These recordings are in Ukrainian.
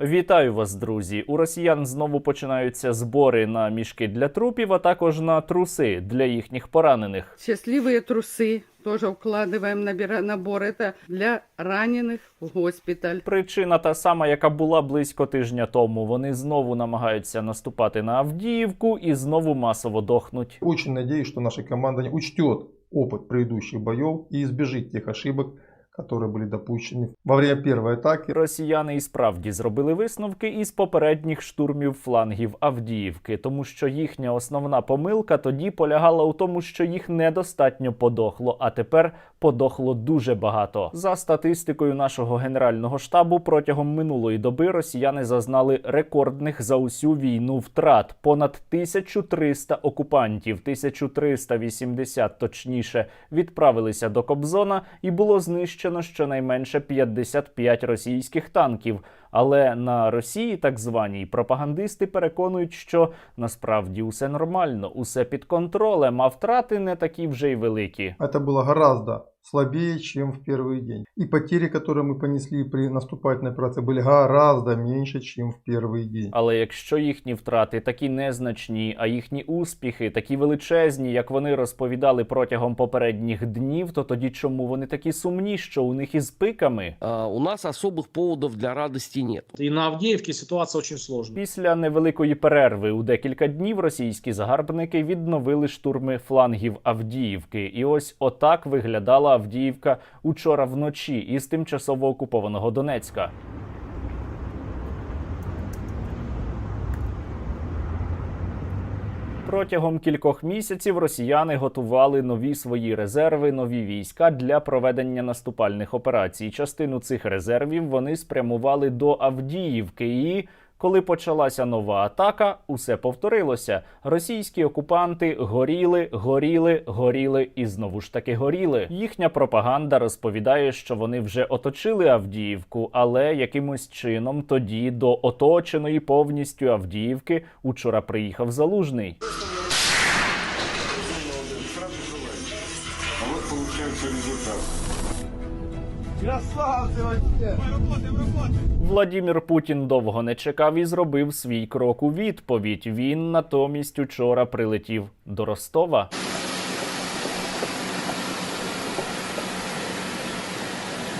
Вітаю вас, друзі! У росіян знову починаються збори на мішки для трупів, а також на труси для їхніх поранених. Счастливые трусы тоже укладываем набира- набор. Это для раненых в госпиталь. Причина та сама, яка була близько тижня тому. Вони знову намагаються наступати на Авдіївку і знову масово дохнуть. Очень надеюсь, что наша команда не учтет опыт предыдущих боев и избежит тех ошибок, которые были допущены во время первой атаки. Росіяни і справді зробили висновки із попередніх штурмів флангів Авдіївки, тому що їхня основна помилка тоді полягала у тому, що їх недостатньо подохло, а тепер подохло дуже багато. За статистикою нашого генерального штабу, протягом минулої доби росіяни зазнали рекордних за усю війну втрат понад 1300 окупантів, 1380 точніше, відправилися до Кобзона і було знищено щонайменше 55 російських танків. Але на Росії, так званій, пропагандисти переконують, що насправді усе нормально, усе під контролем, а втрати не такі вже й великі. Це було гораздо слабее, чем в первый день. И потери, которые мы понесли при наступательной операции, были гораздо меньше, чем в первый день. Але якщо їхні втрати такі незначні, а їхні успіхи такі величезні, як вони розповідали протягом попередніх днів, то тоді чому вони такі сумні, що у них із пиками? А, У нас особых поводов для радости нет. И на Авдеевке ситуация очень сложная. Після невеликої перерви у декілька днів російські загарбники відновили штурми флангів Авдіївки. І ось отак виглядала Авдіївка учора вночі із тимчасово окупованого Донецька. Протягом кількох місяців росіяни готували нові свої резерви, нові війська для проведення наступальних операцій. Частину цих резервів вони спрямували до Авдіївки. І коли почалася нова атака, усе повторилося. Російські окупанти горіли, горіли, горіли і знову ж таки горіли. Їхня пропаганда розповідає, що вони вже оточили Авдіївку, але якимось чином тоді до оточеної повністю Авдіївки учора приїхав залужний. Владімір Путін довго не чекав і зробив свій крок у відповідь. Він натомість учора прилетів до Ростова.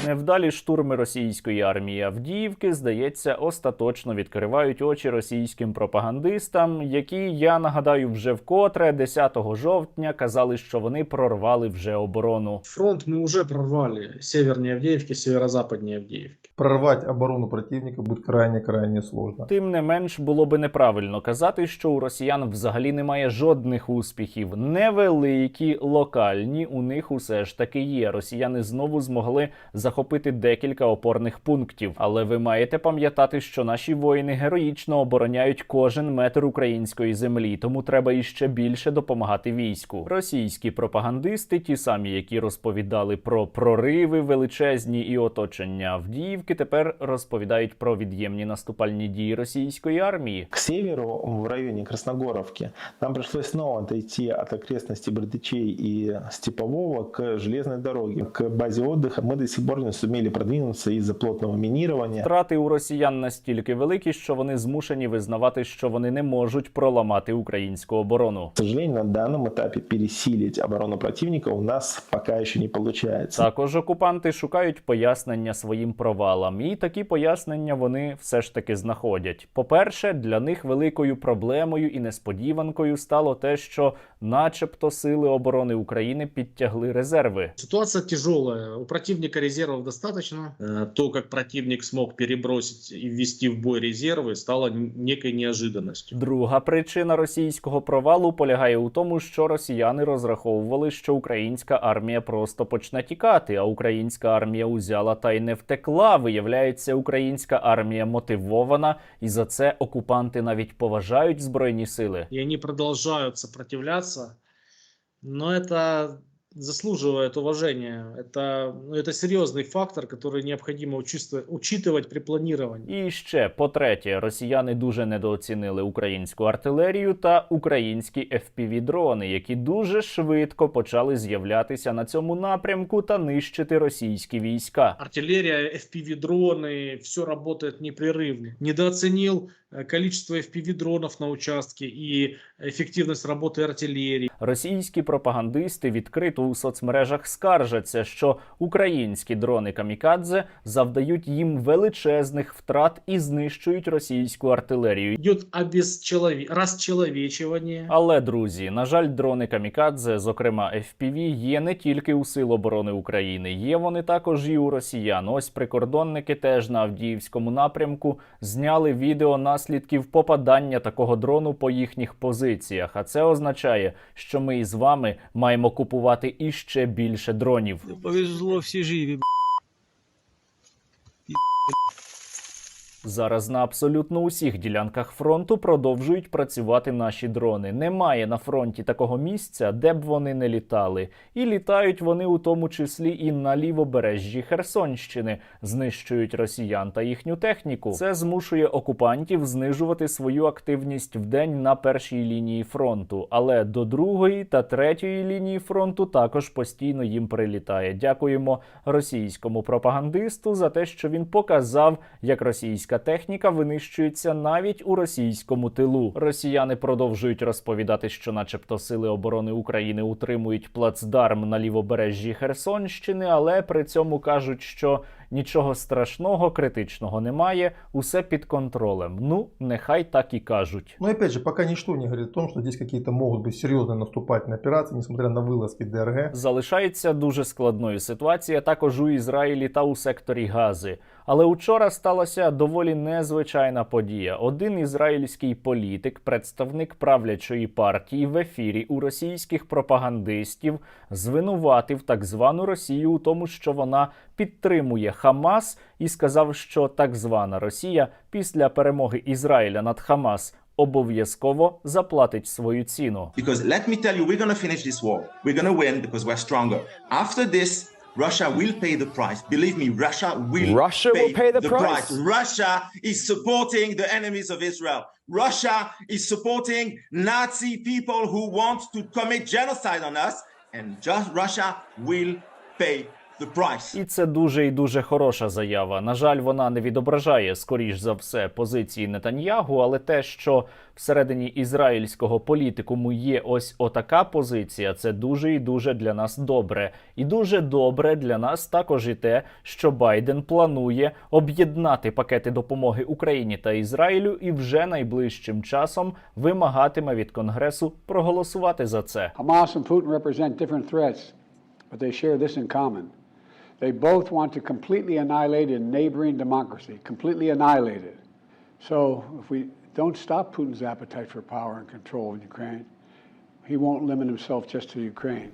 Невдалі штурми російської армії Авдіївки, здається, остаточно відкривають очі російським пропагандистам, які я нагадаю вже вкотре 10 жовтня казали, що вони прорвали вже оборону. Фронт мы уже прорвали севернее Авдеевки, северо-западнее Авдеевки. Прорвать оборону противника будет крайне-крайне сложно. Тим не менш було би неправильно казати, що у росіян взагалі немає жодних успіхів. Невеликі, локальні у них усе ж таки є. Росіяни знову змогли захопити декілька опорних пунктів. Але ви маєте пам'ятати, що наші воїни героїчно обороняють кожен метр української землі, тому треба іще більше допомагати війську. Російські пропагандисти, ті самі, які розповідали про прориви величезні і оточення Авдіївки, тепер розповідають про від'ємні наступальні дії російської армії. К северу, в районе Красногоровки, нам пришлось снова отойти от окрестностей Бердычей и Степового к железной дороге. К базе отдыха мы до сих пор не сумели продвинуться из-за плотного минирования. Втрати у росіян настільки великі, що вони змушені визнавати, що вони не можуть проламати українську оборону. К сожалению, на данном этапе пересилить оборону противника у нас пока еще не получается. Також окупанти шукають пояснення своїм провалам, і такі пояснення вони все ж таки знаходять. По-перше, для них великою проблемою і несподіванкою стало те, що, начебто, сили оборони України підтягли резерви. Ситуация тяжелая. У противника резервов достаточно. Э, То, как противник смог перебросить и ввести в бой резервы, стало н- некой неожиданностью. Друга причина російського провалу полягає у тому, що росіяни розраховували, що українська армія просто почне тікати, а українська армія узяла та й не втекла. Виявляється, українська армія мотивована, і за це окупанти навіть поважають збройні сили. И они продолжают сопротивляться. Но это заслуживает уважения. Это, ну, это серьезный фактор, который необходимо учиствовать- учитывать при планировании. І ще по-третє, росіяни дуже недооцінили українську артилерію та українські fpv дрони, які дуже швидко почали з'являтися на цьому напрямку та нищити російські війська. Артиллерия, FPV-дроны, все работает непрерывно. Недооценил э, количество FPV-дронов на участке и эффективность работы артиллерии. Російські пропагандисти відкрито у соцмережах скаржаться, що українські дрони камікадзе завдають їм величезних втрат і знищують російську артилерію. Идет обесчелове... расчеловечивание. Але друзі, на жаль, дрони камікадзе, зокрема FPV, є не тільки у Сил оборони України, є вони також і у росіян. Ось прикордонники теж на Авдіївському напрямку зняли відео наслідків попадання такого дрону по їхніх позиціях. А це означає, що ми із вами маємо купувати іще більше дронів. Повезло, всі живі. Зараз на абсолютно усіх ділянках фронту продовжують працювати наші дрони. Немає на фронті такого місця, де б вони не літали. І літають вони у тому числі і на лівобережжі Херсонщини, знищують росіян та їхню техніку. Це змушує окупантів знижувати свою активність вдень на першій лінії фронту. Але до другої та третьої лінії фронту також постійно їм прилітає. Дякуємо російському пропагандисту за те, що він показав, як російська техніка винищується навіть у російському тилу. Росіяни продовжують розповідати, що, начебто, сили оборони України утримують плацдарм на лівобережжі Херсонщини, але при цьому кажуть, що нічого страшного, критичного немає, усе під контролем. Ну, нехай так і кажуть. Но опять же, пока ничто не говорит о том, что здесь какие-то могут быть серьезные наступательные операции, несмотря на вылазки ДРГ. Залишається дуже складною ситуація також у Ізраїлі та у секторі Гази. Але учора сталася доволі незвичайна подія. Один ізраїльський політик, представник правлячої партії, в ефірі у російських пропагандистів звинуватив так звану Росію у тому, що вона підтримує Хамас, і сказав, що так звана Росія після перемоги Ізраїля над Хамас обов'язково заплатить свою ціну. Because let me tell you, we're to finish this war. We're to win because we're stronger. After this, Russia will pay the price. Believe me, Russia will Russia will pay the price? Russia is supporting the enemies of Israel. Russia is supporting Nazi people who want to commit genocide on us. And just Russia will pay the price. І це дуже і дуже хороша заява. На жаль, вона не відображає, скоріш за все, позиції Нетаньягу, але те, що всередині ізраїльського політикуму є ось отака позиція, це дуже і дуже для нас добре. І дуже добре для нас також і те, що Байден планує об'єднати пакети допомоги Україні та Ізраїлю і вже найближчим часом вимагатиме від Конгресу проголосувати за це. Hamas and Putin represent different threats, but they share this in common. They both want to completely annihilate a neighboring democracy, completely annihilate it. So if we don't stop Putin's appetite for power and control in Ukraine,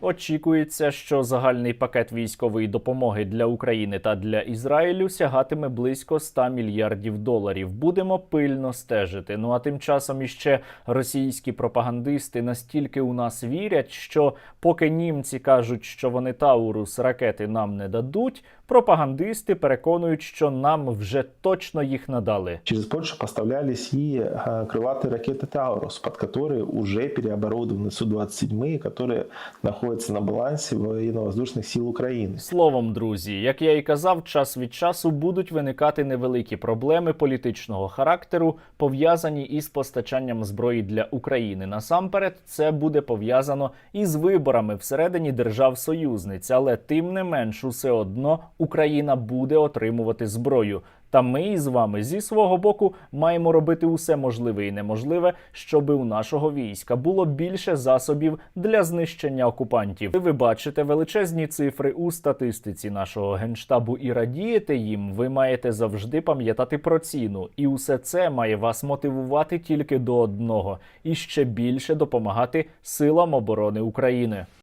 Очікується, що загальний пакет військової допомоги для України та для Ізраїлю сягатиме близько 100 мільярдів доларів. Будемо пильно стежити. Ну а тим часом іще російські пропагандисти настільки у нас вірять, що поки німці кажуть, що вони Таурус ракети нам не дадуть, пропагандисти переконують, що нам вже точно їх надали. Через Польшу поставлялись и э, крылатые ракеты «Таурус», под которые уже переоборудованы Су-27, которые находятся на балансе военно-воздушных сил Украины. Словом, друзі, як я і казав, час від часу будуть виникати невеликі проблеми політичного характеру, пов'язані із постачанням зброї для України. Насамперед, це буде пов'язано із виборами всередині держав-союзниць, але тим не менш, усе одно Україна буде отримувати зброю. Та ми із вами зі свого боку маємо робити усе можливе і неможливе, щоби у нашого війська було більше засобів для знищення окупантів. Ви бачите величезні цифри у статистиці нашого генштабу і радієте їм. Ви маєте завжди пам'ятати про ціну, і усе це має вас мотивувати тільки до одного і ще більше допомагати силам оборони України.